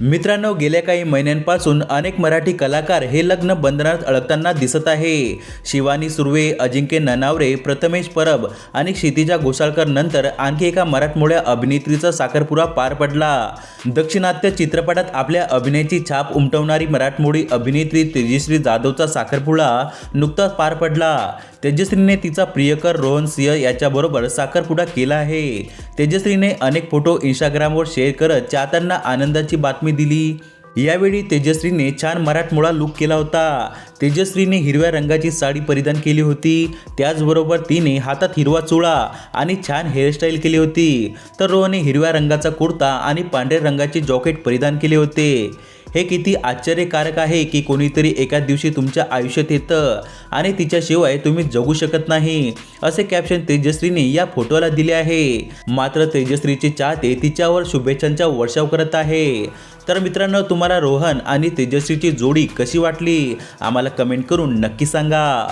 मित्रांनो गेल्या काही महिन्यांपासून अनेक मराठी कलाकार हे लग्न बंधनात अडकताना दिसत आहे. शिवानी सुर्वे अजिंक्य ननावरे प्रथमेश परब आणि क्षितिजा घोसाळकर नंतर आणखी एका मराठमोळ्या अभिनेत्रीचा साखरपुरा पार पडला. दक्षिणात्य चित्रपटात आपल्या अभिनयाची छाप उमटवणारी मराठमोळी अभिनेत्री तेजश्री जाधवचा साखरपुडा नुकताच पार पडला. तेजश्रीने तिचा प्रियकर रोहन सिंह याच्याबरोबर साखरपुडा केला आहे. तेजश्रीने अनेक फोटो इंस्टाग्रामवर शेअर करत चाहत्यांना आनंदाची बातमी दिली. यावेळी तेजश्रीने छान मराठमोळा लुक केला होता. तेजश्रीने हिरव्या रंगाची साडी परिधान केली होती. त्याचबरोबर तिने हातात हिरवा चुळा आणि छान हेअरस्टाईल केली होती. तर रोहनने हिरव्या रंगाचा कुर्ता आणि पांढऱ्या रंगाचे जॉकेट परिधान केले होते. हे किती आश्चर्यकारक आहे की कोणीतरी एका दिवशी तुमच्या आयुष्यात येतं आणि तिच्याशिवाय तुम्ही जगू शकत नाही. असे कॅप्शन तेजश्रीने या फोटोला दिले आहे. मात्र तेजश्रीचे चाहते तिच्यावर शुभेच्छांचा वर्षाव करत आहे. तर मित्रांनो तुम्हाला रोहन आणि तेजश्रीची जोडी कशी वाटली? आम्हाला कमेंट करून नक्की सांगा.